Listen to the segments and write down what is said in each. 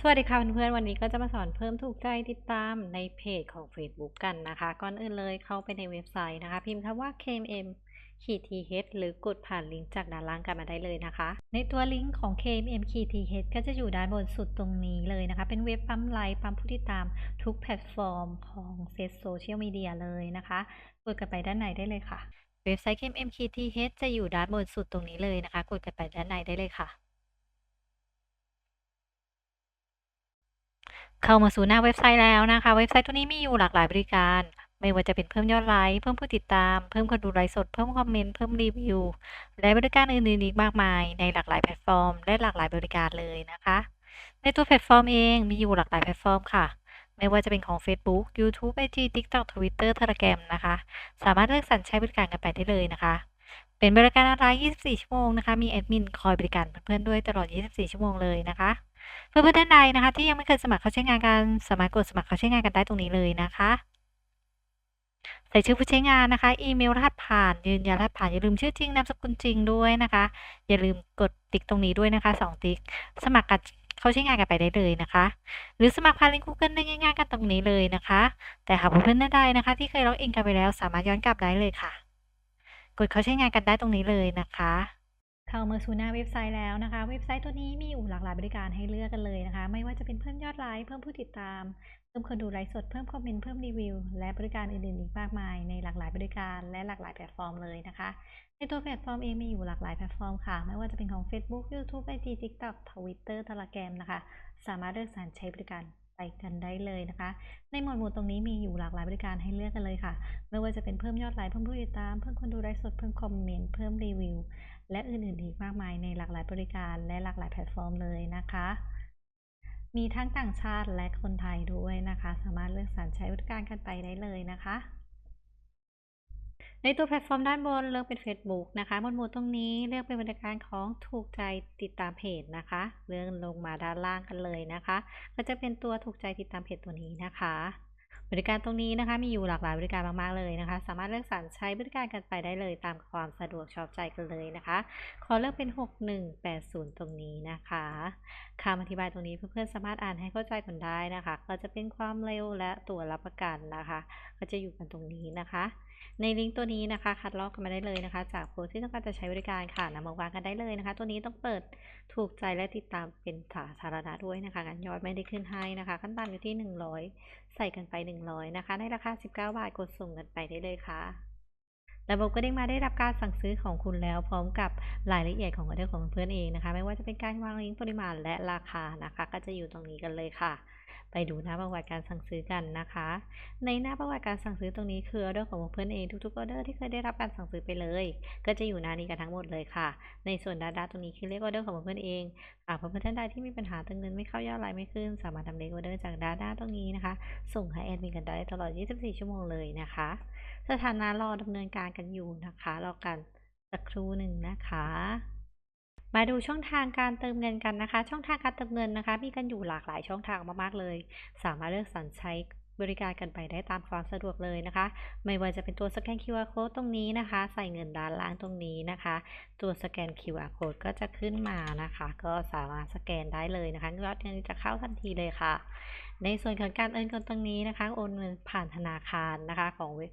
สวัสดีค่ะเพื่อนๆวันนี้ก็จะมาสอนเพิ่มถูกใจติดตามในเพจของ Facebook กันนะคะ ก่อนอื่นเลยเข้าไปในเว็บไซต์นะคะ พิมพ์คำว่า KMM ขีด th หรือกดผ่านลิงก์จากด้านล่างกันมาได้เลยนะคะ ในตัวลิงก์ของ KMM ขีด th ก็จะอยู่ด้านบนสุดตรงนี้เลยนะคะ เป็นเว็บปั๊มไลค์ปั๊มผู้ติดตามทุกแพลตฟอร์มของเซตโซเชียลมีเดียเลยนะคะกดกันไปด้านในได้เลยค่ะ เว็บไซต์ KMM ขีด th จะอยู่ด้านบนสุดตรงนี้เลยนะคะ กดกันไปด้านในได้เลยค่ะ เข้ามาสู่หน้าเว็บไซต์แล้วนะคะ เว็บไซต์ตัวนี้มีอยู่หลากหลายบริการ ไม่ว่าจะเป็นเพิ่มยอดไลค์เพิ่มผู้ติดตาม เพิ่มคนดูไลฟ์สด เพิ่มคอมเมนต์เพิ่มรีวิว และบริการอื่นๆอีกมากมาย ในหลากหลายแพลตฟอร์ม และหลากหลายบริการเลยนะคะ ในตัวแพลตฟอร์มเองมีอยู่หลากหลายแพลตฟอร์มค่ะไม่ว่าจะเป็นของ Facebook YouTube IG TikTok Twitter Telegram นะคะ สามารถเลือกสรรใช้บริการกันไปได้เลยนะคะ เป็นบริการออนไลน์ 24 ชั่วโมงนะคะ มีแอดมินคอยบริการเพื่อนๆด้วยตลอด 24 ชั่วโมงเลยนะคะ เพื่อนๆท่านใดนะคะ ที่ยังไม่เคยสมัครเข้าใช้งานกันสามารถกดสมัครเข้าใช้งานกันได้ตรงนี้เลยนะคะ ใส่ชื่อผู้ใช้งานนะคะ อีเมลรหัสผ่านยืนยันรหัสผ่านอย่าลืมชื่อจริงนามสกุลจริงด้วยนะคะ อย่าลืมกดติ๊กตรงนี้ด้วยนะคะ2ติ๊กสมัครกันเข้าใช้งานกันไปได้เลยนะคะ หรือสมัครผ่านลิงก์ Google ได้ง่ายๆกันตรงนี้เลยนะคะ แต่หากเพื่อนๆท่านใดนะคะ ที่เคยล็อกอินกันไปแล้วสามารถย้อนกลับได้เลยค่ะ กดเข้าใช้งานกันได้ตรงนี้เลยนะคะ เข้ามาสู่หน้าเว็บไซต์แล้วนะคะ เว็บไซต์ตัวนี้มีอยู่หลากหลายบริการให้เลือกกันเลยนะคะ ไม่ว่าจะเป็นเพิ่มยอดไลค์เพิ่มผู้ติดตาม เพิ่มคนดูไลฟ์สดเพิ่มคอมเมนต์เพิ่มรีวิว และบริการอื่นๆอีกมากมาย ในหลากหลายบริการและหลากหลายแพลตฟอร์มเลยนะคะ ในตัวแพลตฟอร์มเองมีอยู่หลากหลายแพลตฟอร์มค่ะ ไม่ว่าจะเป็นของ Facebook YouTube IG TikTok Twitter Telegram นะคะ สามารถเลือกสรรใช้บริการไปกันได้เลยนะคะ ในหมวดหมู่ตรงนี้มีอยู่หลากหลายบริการให้เลือกกันเลยค่ะ ไม่ว่าจะเป็นเพิ่มยอดไลค์เพิ่มผู้ติดตาม เพิ่มคนดูไลฟ์สดเพิ่มคอมเมนต์เพิ่มรีวิว และอื่นๆอีกมากมายในหลากหลายบริการและหลากหลายแพลตฟอร์มเลยนะคะ มีทั้งต่างชาติและคนไทยด้วยนะคะ สามารถเลือกสรรใช้บริการกันไปได้เลยนะคะ ในตัวแพลตฟอร์มด้านบนเลือกเป็น Facebook นะคะหมวดตรงนี้เลือกเป็นบริการของถูกใจติดตามเพจนะคะ เลื่อนลงมาด้านล่างกันเลยนะคะ ก็จะเป็นตัวถูกใจติดตามเพจตัวนี้นะคะ บริการตรงนี้นะคะมีอยู่หลากหลายบริการมากๆเลยนะคะ สามารถเลือกสรรใช้บริการกันไปได้เลยตามความสะดวกชอบใจกันเลยนะคะ ขอเลือกเป็น 6180 ตรงนี้นะคะคำอธิบายตรงนี้เพื่อนๆสามารถอ่านให้เข้าใจกันได้นะคะ ก็จะเป็นความเร็วและตัวรับประกันนะคะ ก็จะอยู่กันตรงนี้นะคะ ในลิงก์ตัวนี้นะคะคัดลอกกันมาได้เลยนะคะ จากโพสที่ต้องการจะใช้บริการค่ะนำมาวางกันได้เลยนะคะ ตัวนี้ต้องเปิดถูกใจและติดตามเป็นสาธารณะด้วยนะคะการยอดไม่ได้ขึ้นให้นะคะ ขั้นต่ำอยู่ที่ 100 ใส่กันไป 100 นะคะ ในราคา 19 บาทกดส่งกันไปได้เลยค่ะระบบก็เด้มาได้รับการสั่งซื้อของคุณแล้ว พร้อมกับรายละเอียดของออเดอร์ของเพื่อนเองนะคะ ไม่ว่าจะเป็นการวางลิงก์ปริมาณและราคานะคะ ก็จะอยู่ตรงนี้กันเลยค่ะ ไปดูหน้าประวัติการสั่งซื้อกันนะคะ ในหน้าประวัติการสั่งซื้อตรงนี้คือออเดอร์ของเพื่อนเองทุกๆออเดอร์ที่เคยได้รับการสั่งซื้อไปเลย ก็จะอยู่หน้านี้กันทั้งหมดเลยค่ะ ในส่วนดาดาตรงนี้คือเลขออเดอร์ของเพื่อนเองหาเพื่อนๆท่านใดที่มีปัญหาตึงเงินไม่เข้ายอดไลน์ไม่ขึ้น สามารถทำเลขออเดอร์จากดาดาตรงนี้นะคะ ส่งให้แอดมินกันได้ตลอด 24 ชั่วโมงเลยนะคะ สถานะรอดำเนินการกันอยู่นะคะรอกันสักครู่หนึ่งนะคะ มาดูช่องทางการเติมเงินกันนะคะ ช่องทางการเติมเงินนะคะ มีกันอยู่หลากหลายช่องทางมากๆเลย สามารถเลือกสรรใช้บริการกันไปได้ตามความสะดวกเลยนะคะ ไม่ว่าจะเป็นตัวสแกน QR code ตรงนี้นะคะ ใส่เงินด้านล่างตรงนี้นะคะ ตัวสแกน QR code ก็จะขึ้นมานะคะ ก็สามารถสแกนได้เลยนะคะยอดเงินจะเข้าทันทีเลยค่ะ ในส่วนของการโอนเงินตรงนี้นะคะ โอนเงินผ่านธนาคารนะคะของเว็บ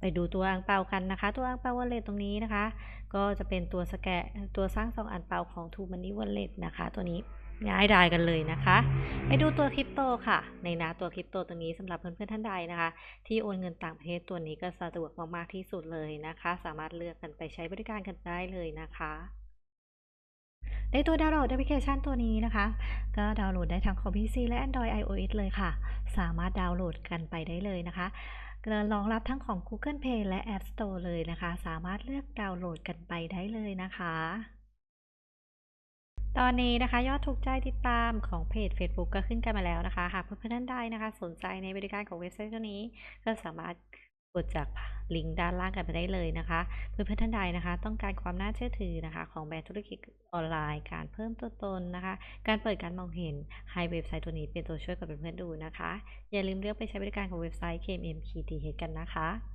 ไปดูตัวอังเปากันนะคะ ตัวอังเปาวอลเล็ตตรงนี้นะคะ ก็จะเป็นตัวสแกนตัวสร้างซองอังเปาของ t ูมันนี่วอลเล็ตนะคะ ตัวนี้ง่ายดายกันเลยนะคะ ไปดูตัวคริปโตค่ะ ในน้าตัวคริปโตตรงนี้สำหรับเพื่อนๆท่านใดนะคะ ที่โอนเงินต่างประเทศตัวนี้ก็สะดวกมากๆที่สุดเลยนะคะ สามารถเลือกกันไปใช้บริการกันได้เลยนะคะในตัวดาวน์โหลดแอปพลิเคชันตัวนี้นะคะ ก็ดาวน์โหลดได้ทั้งคอมพิวเตอร์และ Android iOS เลยค่ะ สามารถดาวน์โหลดกันไปได้เลยนะคะ รองรับทั้งของ Google Play และ App Store เลยนะคะ สามารถเลือกดาวน์โหลดกันไปได้เลยนะคะ ตอนนี้นะคะยอดถูกใจติดตามของเพจ Facebook ก็ขึ้นกันมาแล้วนะคะ หากเพื่อนๆท่านใดนะคะ สนใจในบริการของเว็บไซต์ตัวนี้ ก็สามารถ กดจากลิงก์ด้านล่างกันไปได้เลยนะคะ เพื่อนๆท่านใดนะคะ ต้องการความน่าเชื่อถือนะคะ ของแบรนด์ธุรกิจออนไลน์ การเพิ่มตัวตนนะคะ การเปิดการมองเห็นให้เว็บไซต์ตัวนี้เป็นตัวช่วยกับเพื่อนๆดูนะคะ อย่าลืมเลือกไปใช้บริการของเว็บไซต์ KMM KTH กันนะคะ